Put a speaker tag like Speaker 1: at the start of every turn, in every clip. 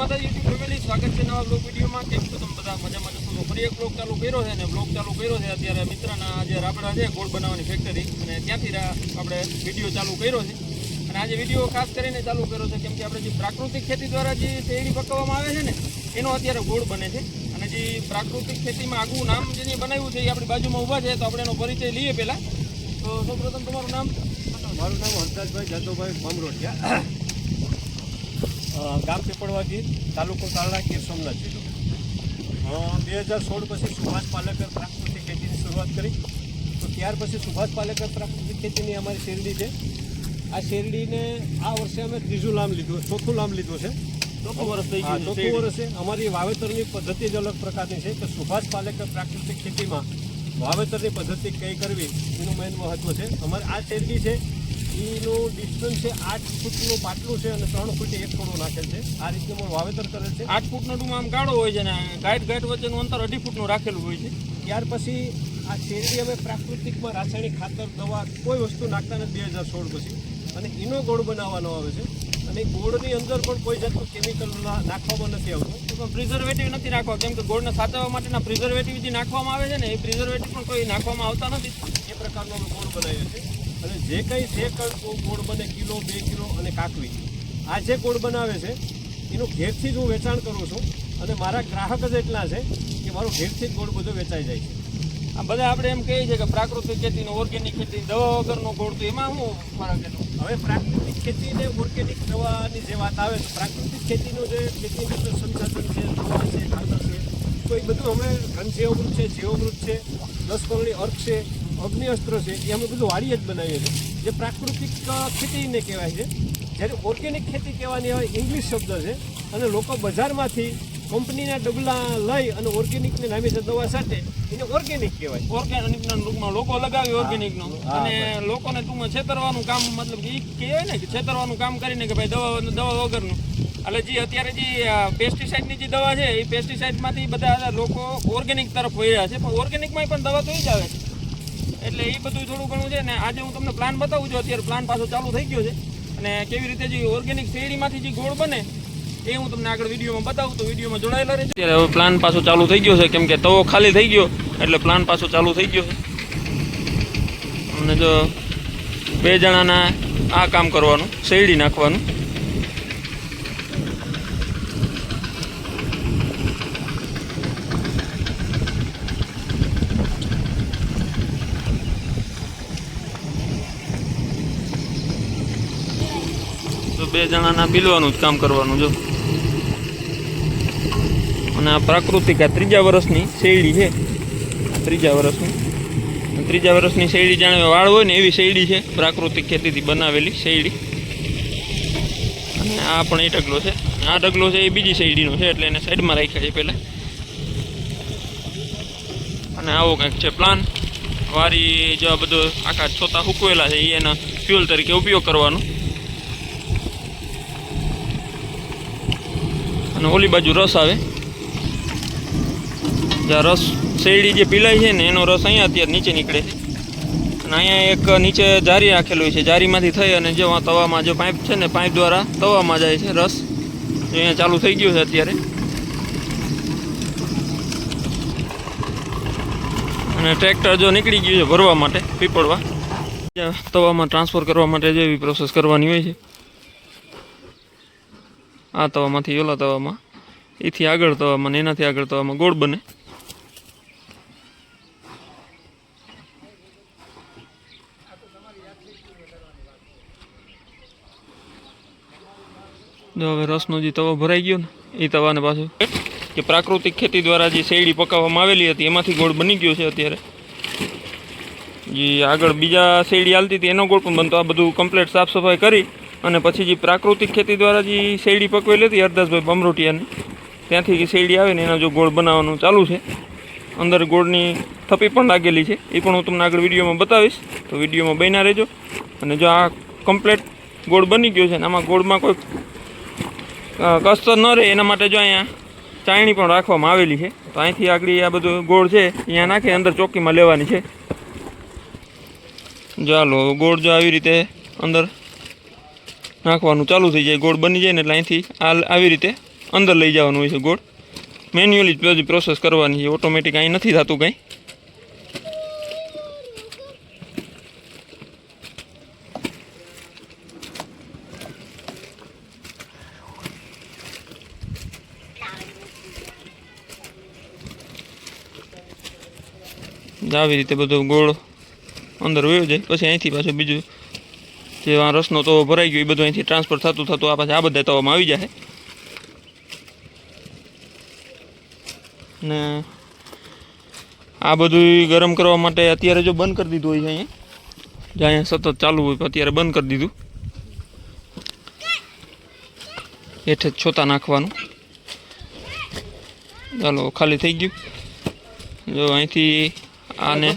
Speaker 1: માતા YouTube family, સ્વાગત છે નવા બ્લોગ વિડીયોમાં. કેમ છો તમે બધા? મજામાં જશો તો ફરી એક બ્લોગ ચાલુ કર્યો છે અને બ્લોગ ચાલુ કર્યો છે અત્યારે મિત્રના જે રાબડા છે, ગોળ બનાવવાની ફેક્ટરી અને ત્યાંથી આપણે વીડિયો ચાલુ કર્યો છે. અને આજે વીડિયો ખાસ કરીને ચાલુ કર્યો છે, કેમ કે આપણે જે પ્રાકૃતિક ખેતી દ્વારા જે શેરડી પકવવામાં આવે છે ને, એનો અત્યારે ગોળ બને છે. અને જે પ્રાકૃતિક ખેતીમાં આગવું નામ જેને બનાવ્યું છે એ આપણી બાજુમાં ઊભા છે, તો આપણે એનો પરિચય લઈએ પહેલાં. તો સૌપ્રથમ તમારું નામ?
Speaker 2: મારું નામ હરદાસભાઈ જાદવભાઈ ભમરોટિયા. ગામ પીપળવાગી તાલુકો તાળા ગીર સોમનાથ જિલ્લો બે હજાર સોળ પછી સુભાષ પાલેકર પ્રાકૃતિક ખેતીની શરૂઆત કરી. તો ત્યાર પછી સુભાષ પાલેકર પ્રાકૃતિક ખેતીની અમારી શેરડી છે. આ શેરડીને આ વર્ષે અમે ત્રીજું લામ લીધું ચોથું લામ લીધું છે.
Speaker 1: ચોથું વર્ષ થઈ ગયું
Speaker 2: ચોથું. વર્ષે અમારી વાવેતરની પદ્ધતિ જ અલગ પ્રકારની છે. કે સુભાષ પાલેકર પ્રાકૃતિક ખેતીમાં વાવેતરની પદ્ધતિ કઈ કરવી એનું મેન મહત્વ છે. અમારે આ શેરડી છે એનું ડિસ્ટન્સ છે આઠ ફૂટનું પાટલું છે અને ત્રણ ફૂટે એક કરોડ નાખેલ છે. આ રીતે પણ વાવેતર કરેલ છે.
Speaker 1: આઠ ફૂટનો ટૂંક આમ ગાળો હોય છે ને ગાઈડ ગાઈડ વચ્ચેનું અંતર અઢી ફૂટનું રાખેલું હોય છે.
Speaker 2: ત્યાર પછી આ શેરડી અમે પ્રાકૃતિકમાં રાસાયણિક ખાતર દવા કોઈ વસ્તુ નાખતા નથી બે હજાર સોળ પછી. અને એનો ગોળ બનાવવાનો આવે છે. અને ગોળની અંદર પણ કોઈ જાતનું કેમિકલ નાખવામાં નથી આવતું.
Speaker 1: પ્રિઝર્વેટિવ નથી નાખવા કેમ કે ગોળને સાચવવા માટેના પ્રિઝર્વેટિવ જે નાખવામાં આવે છે ને એ પ્રિઝર્વેટિવ પણ કોઈ નાખવામાં આવતા નથી.
Speaker 2: એ પ્રકારનો અમે ગોળ બનાવીએ છીએ. અને જે કંઈ જે ગોળ બને કિલો બે કિલો અને કાકવી. આ જે ગોળ બનાવે છે એનું ઘેરથી જ હું વેચાણ કરું છું. અને મારા ગ્રાહક જ એટલા છે કે મારું ઘેરથી જ ગોળ બધો વેચાઈ જાય છે.
Speaker 1: આ બધા આપણે એમ કહીએ છીએ કે પ્રાકૃતિક ખેતી ઓર્ગેનિક ખેતી દવા વગરનો ગોળ તો એમાં શું ફરક એનો
Speaker 2: હવે પ્રાકૃતિક ખેતી ને ઓર્ગેનિક દવાની જે વાત આવે તો પ્રાકૃતિક ખેતીનું જે ખેતીની સંસાધન છે દવા છે ખાતર છે તો એ બધું અમે ઘનજીવામૃત છે જીવામૃત છે દસ કરોડી અર્ક છે. અગ્નિ અસ્ત્ર છે એ અમે બધું વાડીએ જ બનાવીએ છીએ. જે પ્રાકૃતિક ખેતીને કહેવાય છે. જ્યારે ઓર્ગેનિક ખેતી કહેવાની હોય ઇંગ્લિશ શબ્દ છે. અને લોકો બજારમાંથી કંપનીના ડબલા લઈ અને ઓર્ગેનિકની નામે છે દવા સાથે. એને ઓર્ગેનિક કહેવાય.
Speaker 1: ઓર્ગેનિકના ટૂંકમાં લોકો લગાવે
Speaker 2: ઓર્ગેનિકનો
Speaker 1: અને લોકોને ટૂંકમાં છેતરવાનું કામ મતલબ એ કહેવાય ને કે છેતરવાનું કામ કરીને કે ભાઈ દવા દવા વગરનું. એટલે જે અત્યારે જે પેસ્ટિસાઇડની જે દવા છે એ પેસ્ટિસાઇડમાંથી બધા લોકો ઓર્ગેનિક તરફ વળ્યા છે. પણ ઓર્ગેનિકમાં પણ દવા તો એ જ આવે છે. એટલે એ બધું થોડું ઘણું છે ને આજે હું તમને પ્લાન બતાવું છું. અત્યારે પ્લાન પાછો ચાલુ થઈ ગયો છે. અને કેવી રીતે જે ઓર્ગેનિક શેરડીમાંથી જે ગોળ બને, એ હું તમને આગળ વિડીયોમાં બતાવું. તો વિડીયોમાં જોડાયેલા રહેજો. અત્યારે હવે પ્લાન પાછો ચાલુ થઈ ગયો છે. કેમ કે તવો ખાલી થઈ ગયો, એટલે પ્લાન પાછો ચાલુ થઈ ગયો છે. અને જો બે જણાના આ કામ કરવાનું, શેરડી નાખવાનું. બે જણાના પીલવાનું જ કામ કરવાનું જો. અને આ પ્રાકૃતિક આ ત્રીજા વર્ષની શેરડી છે. ત્રીજા વર્ષની. ત્રીજા વર્ષની શેરડી જાણે વાળ હોય ને એવી શેરડી છે. પ્રાકૃતિક ખેતીથી બનાવેલી શેરડી. અને આ પણ એ ઢગલો છે. આ ઢગલો છે એ બીજી શેરડીનો છે એટલે એને સાઈડમાં રાખ્યા છે પહેલાં. અને આવો કંઈક છે પ્લાન વારી જો આ બધો આખા છોતા સૂકવેલા છે એના ફ્યુઅલ તરીકે ઉપયોગ કરવાનો. અને ઓલી બાજુ રસ આવે. જ્યાં રસ શેરડી જે પીલાય છે ને, એનો રસ અહીંયા અત્યારે નીચે નીકળે. અને અહીંયા એક નીચે જારી રાખેલું છે. જારીમાંથી થઈ અને જો આ તવામાં જો પાઇપ છે ને, પાઇપ દ્વારા તવામાં જાય છે રસ. અહીંયા ચાલુ થઈ ગયું છે અત્યારે. અને ટ્રેક્ટર જો નીકળી ગયું છે ભરવા માટે પીપળવા. તવામાં ટ્રાન્સફર કરવા માટે જેવી પ્રોસેસ કરવાની હોય છે. આ તવામાંથી, ઓલા તવામાં. એથી આગળ તવામાં ને એનાથી આગળ તવામાં ગોળ બને. જો હવે રસનો જે તવો ભરાઈ ગયો ને એ તવાને પાછું કે પ્રાકૃતિક ખેતી દ્વારા જે શેરડી પકાવવામાં આવેલી હતી, એમાંથી ગોળ બની ગયો છે અત્યારે. જે, આગળ બીજા શેરડી હાલતી હતી, એનો ગોળ પણ બનતો. આ બધું કમ્પ્લીટ સાફ સફાઈ કરી અને પછી જે પ્રાકૃતિક ખેતી દ્વારા જે શેરડી પકવેલી હતી, હરદાસભાઈ બમરોટિયાની ત્યાંથી જે શેરડી આવે ને એના જો ગોળ બનાવવાનું ચાલુ છે. અંદર ગોળની થપી પણ લાગેલી છે. એ પણ હું તમને આગળ વિડીયોમાં બતાવીશ. તો વિડીયોમાં બન્યા રહેજો. અને જો આ કમ્પ્લેટ ગોળ બની ગયો છે ને આમાં ગોળમાં કોઈ કસ્તર ન રહે. એના માટે જો અહીંયા ચાયણી પણ રાખવામાં આવેલી છે. તો અહીંથી આગળ આ બધું ગોળ છે, અહીંયા નાખી, અંદર ચોકીમાં લેવાની છે. ચાલો ગોળ જો આવી રીતે અંદર નાખવાનું ચાલુ થઈ જાય, ગોળ બની જાય ને એટલે અહીંથી આ આવી રીતે અંદર લઈ જવાનું હોય છે ગોળ. મેન્યુઅલી જ બધી પ્રોસેસ કરવાની છે ઓટોમેટિક અહીં નથી થતું કંઈ. આવી રીતે બધો ગોળ અંદર વયો જાય, પછી અહીંથી પાછું બીજું જે આ રસનો તો ભરાઈ ગયો, એ બધું અહીંથી ટ્રાન્સફર થતું થતું આ પાછા આ બધા તવામાં આવી જાય. ને આ બધું ગરમ કરવા માટે અત્યારે જો બંધ કરી દીધું હોય છે અહીંયા. જે અહીંયા સતત ચાલુ હોય, અત્યારે બંધ કરી દીધું. હેઠે છોતા નાખવાનું. ચાલો, ખાલી થઈ ગયું. જો અહીંથી આને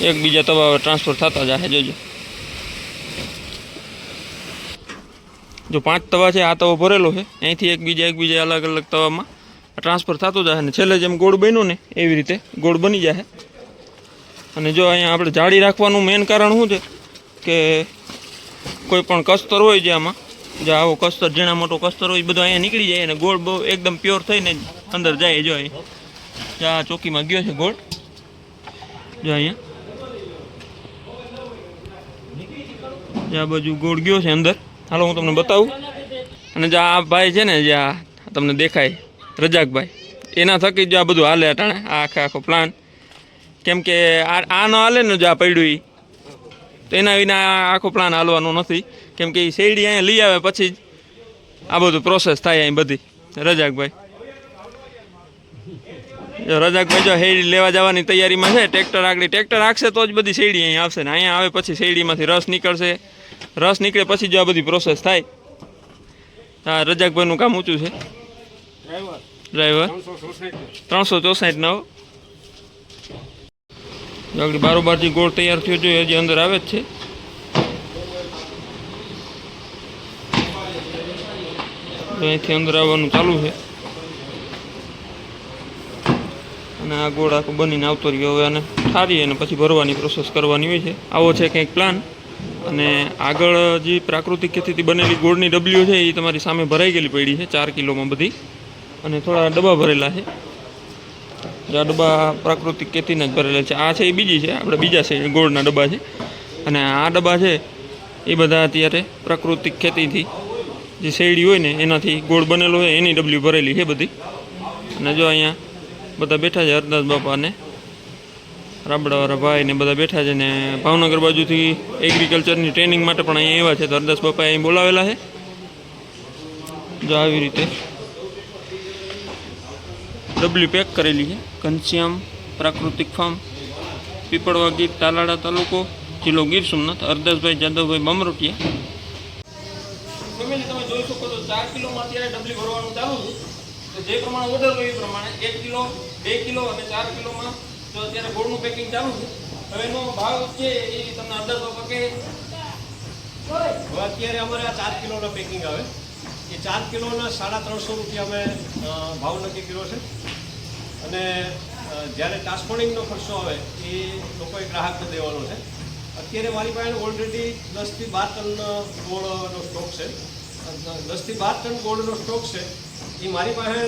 Speaker 1: એકબીજા તવા ટ્રાન્સફર થતા જાય જોજો. જો પાંચ તવા છે, આ તવો ભરેલો છે. અહીંથી એકબીજા એકબીજા અલગ અલગ તવામાં ટ્રાન્સફર થતો જાય ને છેલ્લે જેમ ગોળ બન્યો ને એવી રીતે ગોળ બની જાય અને જો અહીંયા આપણે જાળી રાખવાનું મેઇન કારણ શું છે કે કોઈ પણ કસ્તર હોય જે આમાં, જે આવો કસ્તર ઝીણા મોટો કસ્તર હોય બધો અહીંયા નીકળી જાય અને ગોળ બહુ એકદમ પ્યોર થઈને અંદર જાય જો અહીં આ ચોકીમાં ગયો છે ગોળ. જો અહીંયા. જે આ બાજુ ગોળ ગયો છે અંદર. હાલો, હું તમને બતાવું. અને જે આ ભાઈ છે ને, જે આ તમને દેખાય, રજાકભાઈ, એના થકી જ આ બધું હાલે અટાણે, આ આખે આખો પ્લાન કેમ કે આ આ ન હાલે ને જે આ પડ્યું એ તો એના વિના આખો પ્લાન હાલવાનો નથી. કેમ કે એ શેરડી અહીંયા લઈ આવે પછી જ આ બધું પ્રોસેસ થાય અહીં બધી. રજાકભાઈ. જો રજાકભાઈ જો શેરડી લેવા જવાની તૈયારીમાં છે, ટ્રેક્ટર આગળ ટ્રેક્ટર રાખશે તો જ બધી શેરડી અહીંયા આવશે ને. અહીંયા આવે પછી શેરડીમાંથી રસ નીકળશે. રસ નીકળે પછી જો આ બધી પ્રોસેસ થાય. હા રજાકભાઈનું કામ ઊંચું છે.
Speaker 2: ડ્રાઈવર ત્રણસો
Speaker 1: ચોસાઠ નવ. આગળ બારોબાર જે ગોળ તૈયાર થયો જોઈએ હજી અંદર આવે જ છે. અહીંથી અંદર આવવાનું ચાલુ છે. અને આ ગોળ આખો બનીને આવતો રહ્યો. હવે આને ઠારી અને પછી ભરવાની પ્રોસેસ કરવાની હોય છે. આવો છે કંઈક પ્લાન અને આગળ જે પ્રાકૃતિક ખેતીથી બનેલી ગોળની ડબલીઓ છે, એ તમારી સામે ભરાઈ ગયેલી પડી છે, ચાર કિલોમાં બધી. અને થોડા ડબ્બા ભરેલા છે. આ ડબ્બા પ્રાકૃતિક ખેતીના જ ભરેલા છે. આ છે એ બીજી છે, આપણે બીજા છે, ગોળના ડબ્બા છે. અને આ ડબ્બા છે, એ બધા અત્યારે પ્રાકૃતિક ખેતીથી જે શેરડી હોય ને, એનાથી ગોળ બનેલો હોય એની ડબલ્યુ ભરેલી છે બધી. અને જો અહીંયા બધા બેઠા છે, હરદાસ બાપા ને રાબડાવાળા ભાઈ ને બધા બેઠા છે ને ભાવનગર બાજુથી એગ્રીકલ્ચરની ટ્રેનિંગ માટે પણ અહીંયા એવા છે. તો હરદાસ બાપા અહીં બોલાવેલા છે. જો આવી રીતે ડબલી પેક કરેલી છે. ઘનશ્યામ પ્રાકૃતિક ફાર્મ પીપળવા ગીર, તાલાળા તાલુકો, જિલ્લો ગીર સોમનાથ, હરદાસભાઈ જાદવભાઈ બમરોટિયા. ફેમિલી, તમે જોઈ અત્યારે ડબલી ભરવાનું ચાલુ છે. જે પ્રમાણે ઓર્ડર હોય એ પ્રમાણે એક કિલો, બે કિલો અને ચાર કિલોમાં તો અત્યારે ગોળનું પેકિંગ ચાલુ છે. હવે એનો ભાવ છે એ તમને અંદાજો પકે.
Speaker 2: હવે અત્યારે અમારે આ ચાર કિલોનો પેકિંગ આવે. એ ચાર કિલોના સાડા ત્રણસો રૂપિયા અમે ભાવ નક્કી કર્યો છે. અને જ્યારે ટ્રાન્સપોર્ટિંગનો ખર્ચો આવે, એ લોકોએ ગ્રાહકને દેવાનો છે. અત્યારે મારી પાસે ઓલરેડી દસથી બાર ટન ગોળનો સ્ટોક છે. દસથી બાર ટન ગોળનો સ્ટોક છે. એ મારી પાસે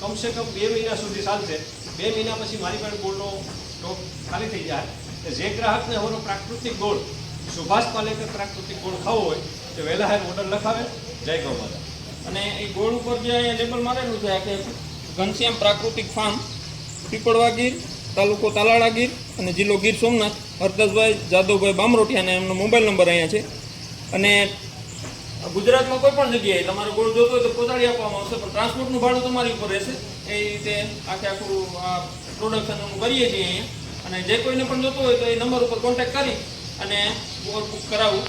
Speaker 2: કમસે કમ બે મહિના સુધી ચાલશે. બે મહિના પછી મારી પાસે ગોળનો સ્ટોક ખાલી થઈ જાય. જે ગ્રાહકને અમારો પ્રાકૃતિક ગોળ, સુભાષ પાલેકર પ્રાકૃતિક ગોળ ખાવો હોય, તો વહેલા હાર ઓર્ડર લખાવે, જય ગૌ
Speaker 1: અને એ ગોળ ઉપર જે અહીંયા લેબલ મારેલું છે કે ઘનશ્યામ પ્રાકૃતિક ફાર્મ પીપળવા ગીર તાલુકો તાલાળા ગીર અને જિલ્લો ગીર સોમનાથ. હરદાસભાઈ જાદવભાઈ બામરોટિયા અને એમનો મોબાઈલ નંબર અહીંયા છે. અને ગુજરાતમાં કોઈ પણ જગ્યાએ તમારો ગોળ જોતો હોય તો પહોંચાડી આપવામાં આવશે, પણ ટ્રાન્સપોર્ટનું ભાડું તમારી ઉપર રહેશે. એ રીતે આખે આખું આ પ્રોડક્શન કરીએ છીએ અહીંયા. અને જે કોઈને પણ જોતો હોય તો એ નંબર ઉપર કોન્ટેક્ટ કરી અને ગોળ બુક કરાવું.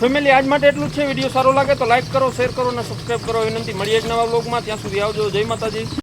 Speaker 1: ફેમિલી આજ માટે એટલું જ છે. વીડિયો સારો લાગે તો લાઈક કરો શેર કરો અને સબસ્ક્રાઈબ કરો. વિનંતી, મળીએ જ નવા બ્લોગમાં ત્યાં સુધી આવજો. જય માતાજી.